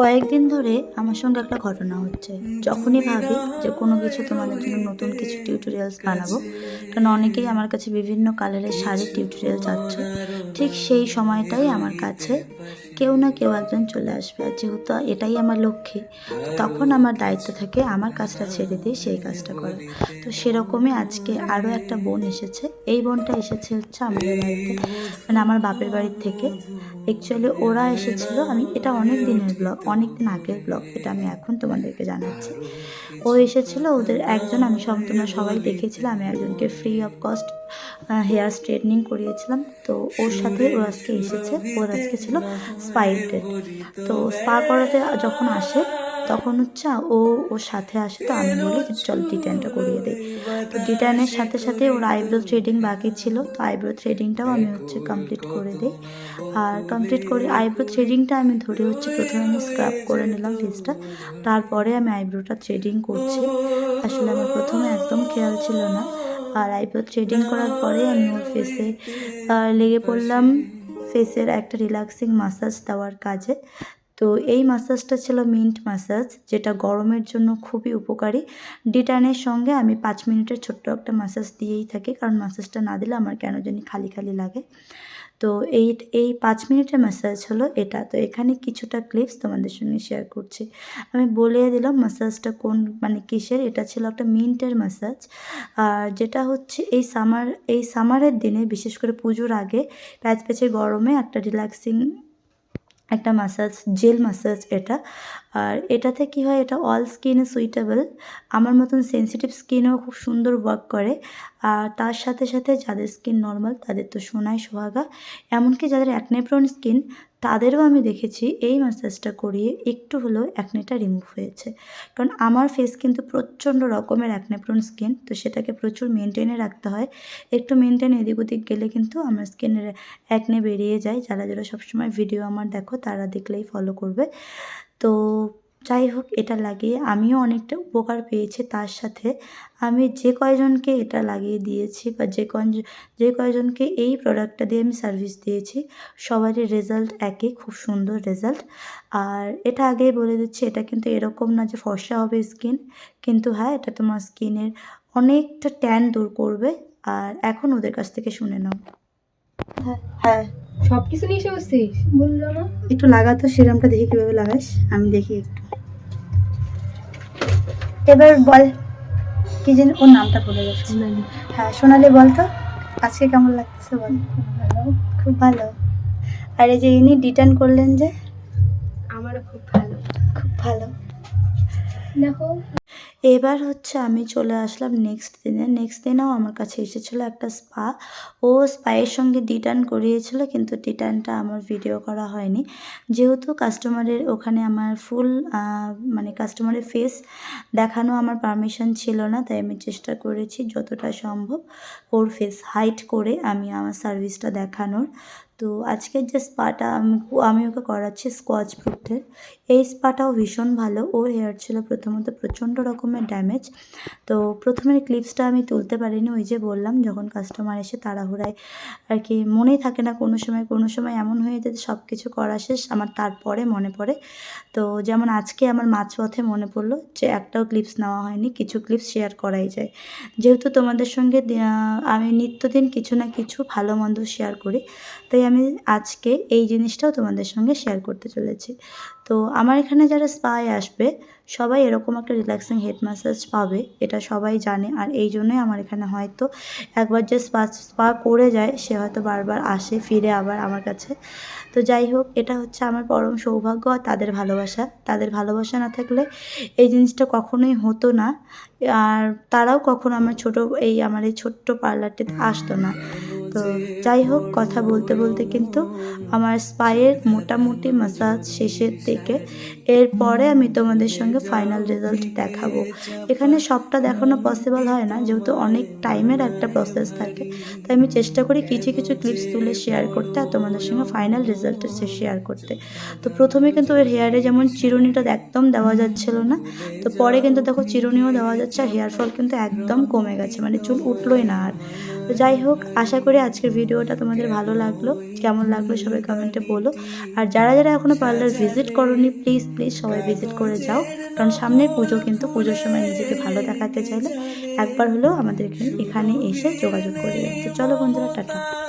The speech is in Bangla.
কয়েকদিন ধরে আমার সঙ্গে একটা ঘটনা হচ্ছে। যখনই ভাবি যে কোনো কিছু তোমাদের জন্য নতুন কিছু টিউটোরিয়ালস বানাবো, কারণ অনেকেই আমার কাছে বিভিন্ন কালারের শাড়ির টিউটোরিয়াল চাচ্ছ ঠিক সেই সময়টাই আমার কাছে কেউ না কেউ একজন চলে আসবে। আর যেহেতু এটাই আমার লক্ষ্যে তখন আমার দায়িত্ব থাকে আমার কাজটা ছেড়ে দিয়ে সেই কাজটা করা। তো সেরকমই আজকে আরও একটা বোন এসেছে। এই বোনটা এসেছে হচ্ছে আমাদের বাড়িতে মানে আমার বাপের বাড়ির থেকে। অ্যাকচুয়ালি ওরা এসেছিল, আমি, এটা অনেক দিনের ব্লগ অনেক দিন আগের ব্লগ এটা আমি এখন তোমাদেরকে জানাচ্ছি। ও এসেছিল, ওদের একজন, আমি সব, তোমরা সবাই দেখেছিলাম আমি একজনকে free of cost hair straightening করিয়েছিলাম। তো ওর সাথে ও আজকে এসেছে, ওর আজকে ছিল স্পাইটেড তো স্পা করাতে যখন আসে তখন হচ্ছে ও ওর সাথে আসে তো, আমি বলি, চল ডিটাইনটা করিয়ে দিই। তো ডিটাইনের সাথে সাথে ওর আইব্রো থ্রেডিং বাকি ছিল, তো আইব্রো থ্রেডিংটাও আমি হচ্ছে কমপ্লিট করে দিই। আর কমপ্লিট করে আইব্রো থ্রেডিংটা আমি ধরে হচ্ছে প্রথমে আমি স্ক্রাব করে নিলাম ফেসটা তারপরে আমি আইব্রোটা থ্রেডিং করছি। আসলে আমার প্রথমে একদম খেয়াল ছিল না। আর আইব্রো থ্রেডিং করার পরে আমি ওর ফেসে লেগে পড়লাম ফেসের একটা রিল্যাক্সিং মাসাজ দেওয়ার কাজে। তো এই মাসাজটা ছিল মিন্ট মাসাজ যেটা গরমের জন্য খুবই উপকারী। ডিটানের সঙ্গে আমি পাঁচ মিনিটের ছোট্ট একটা মাসাজ দিয়েই থাকি, কারণ মাসাজটা না দিলে আমার কেন জানি খালি খালি লাগে। তো এই এই পাঁচ মিনিটের ম্যাসাজ হলো এটা। তো এখানে কিছুটা ক্লিপস তোমাদের সঙ্গে শেয়ার করছি। আমি বলে দিলাম ম্যাসাজটা কোন মানে কিসের, এটা ছিল একটা মিন্টের ম্যাসাজ আর যেটা হচ্ছে এই সামার এই সামারের দিনে, বিশেষ করে পুজোর আগে প্যাচ প্যাচে গরমে একটা রিল্যাক্সিং একটা মাসাজ জেল মাসাজ এটা আর এটাতে কী হয়, এটা অল স্কিনে সুইটেবল আমার মতন সেন্সিটিভ স্কিনেও খুব সুন্দর ওয়ার্ক করে। আর তার সাথে সাথে যাদের স্কিন নর্মাল তাদের তো সোনায় সোহাগা। এমনকি যাদের অ্যাকনেপ্রন স্কিন তাদেরও আমি দেখেছি এই মাসাজটা করিয়ে একটু হলেও অ্যাকনেটা রিমুভ হয়েছে। কারণ আমার ফেস কিন্তু প্রচণ্ড রকমের অ্যাকনেপ্রন স্কিন তো সেটাকে প্রচুর মেনটেনে রাখতে হয়। একটু মেনটেন এদিক ওদিক গেলে কিন্তু আমার স্কিনের অ্যাকনে বেরিয়ে যায়। যারা যারা সবসময় ভিডিও আমার দেখো, তারা দেখলেই ফলো করবে। তো যাই হোক, এটা লাগিয়ে আমিও অনেকটা উপকার পেয়েছি তার সাথে। আমি যে কয়জনকে এটা লাগিয়ে দিয়েছি বা যে কয় যে কয়জনকে এই প্রোডাক্টটা দিয়ে আমি সার্ভিস দিয়েছি, সবারই রেজাল্ট একই, খুব সুন্দর রেজাল্ট আর এটা আগেই বলে দিচ্ছি, এটা কিন্তু এরকম না যে ফর্সা হবে স্কিন কিন্তু হ্যাঁ এটা তোমার স্কিনের অনেকটা ট্যান দূর করবে। আর এখন ওদের কাছ থেকে শুনে নাও। হ্যাঁ হ্যাঁ। সব কিছু নিয়ে এসে বসছিস? বলল না। একটু লাগাতো সিরামটা দেখি কীভাবে লাগাস। আমি দেখি একটু। এবার বল কি যেন ওর নামটা ভুলে গেছি। সোনালি। হ্যাঁ সোনালি বল তো। আজকে কেমন লাগতেছে বল? ভালো। খুব ভালো। আর এই যে ইনি রিটার্ন করলেন যে? আমারও খুব ভালো। খুব ভালো। দেখো। এবার হচ্ছে আমি চলে আসলাম নেক্সট দিনে। নেক্সট দিনেও আমার কাছে এসেছিল একটা স্পা ও স্পায়ের সঙ্গে ডিটার্ন করিয়েছিল, কিন্তু ডিটার্নটা আমার ভিডিও করা হয়নি। যেহেতু কাস্টমারের ওখানে আমার ফুল মানে কাস্টমারের ফেস দেখানো আমার পারমিশন ছিল না, তাই আমি চেষ্টা করেছি যতটা সম্ভব ওর ফেস হাইট করে আমি আমার সার্ভিসটা দেখানোর। তো আজকের যে স্পাটা আমি আমি ওকে করাচ্ছি স্কচ প্রুফের এই স্পাটাও ভীষণ ভালো। ওর হেয়ার ছিল প্রথমত প্রচণ্ড রকমের ড্যামেজ তো প্রথমের ক্লিপসটা আমি তুলতে পারিনি, ওই যে বললাম, যখন কাস্টমার এসে তাড়াহুড়ায় আর কি মনেই থাকে না কোনো সময় কোনো সময় এমন হয়ে যেতে সব কিছু করা শেষ, আমার তারপরে মনে পড়ে। তো যেমন আজকে আমার মাঝপথে মনে পড়ল যে একটাও ক্লিপস নেওয়া হয়নি, কিছু ক্লিপস শেয়ার করাই যায়। যেহেতু তোমাদের সঙ্গে আমি নিত্যদিন কিছু না কিছু ভালো মন্দ শেয়ার করি, তাই আমি আজকে এই জিনিসটাও তোমাদের সঙ্গে শেয়ার করতে চলেছি। তো আমার এখানে যারা স্পায় আসবে, সবাই এরকম একটা রিল্যাক্সিং হেড ম্যাসাজ পাবে, এটা সবাই জানে। আর এই জন্যই আমার এখানে হয়তো একবার যে স্পা স্পা করে যায়, সে হয়তো বারবার আসে, ফিরে আবার আমার কাছে। তো যাই হোক, এটা হচ্ছে আমার পরম সৌভাগ্য আর তাদের ভালোবাসা। তাদের ভালোবাসা না থাকলে এই জিনিসটা কখনোই হতো না। আর তারাও কখনো আমার ছোট, এই আমার এই ছোট্ট পার্লারটিতে আসতো না। তো যাই হোক, কথা বলতে বলতে কিন্তু আমার স্পায়ের মোটামুটি মাসাজ শেষের দিকে। এরপরে আমি তোমাদের সঙ্গে ফাইনাল রেজাল্ট দেখাবো। এখানে সবটা দেখানো পসিবল হয় না, যেহেতু অনেক টাইমের একটা প্রসেস থাকে। তাই আমি চেষ্টা করি কিছু কিছু ক্লিপস তুলে শেয়ার করতে আর তোমাদের সঙ্গে ফাইনাল রেজাল্ট শেয়ার করতে। তো প্রথমে কিন্তু ওর হেয়ারে যেমন চিরুনিটা একদম দেওয়া যাচ্ছিল না, তো পরে কিন্তু দেখো চিরুনিও দেওয়া যাচ্ছে আর হেয়ার ফল কিন্তু একদম কমে গেছে মানে চুল উঠলোই না আর। তো যাই হোক, আশা করি আজকের ভিডিওটা তোমাদের ভালো লাগল। কেমন লাগল সবাই কমেন্টে বলো। আর যারা যারা এখনও পার্লার ভিজিট করনি প্লিজ প্লিজ সবাই ভিজিট করে যাও। কারণ সামনের পুজো কিন্তু পুজোর সময় নিজেকে ভালো দেখাতে চাইলে একবার হলেও আমাদের এখানে এসে যোগাযোগ করে তো চলো বন্ধুরা, টাটা।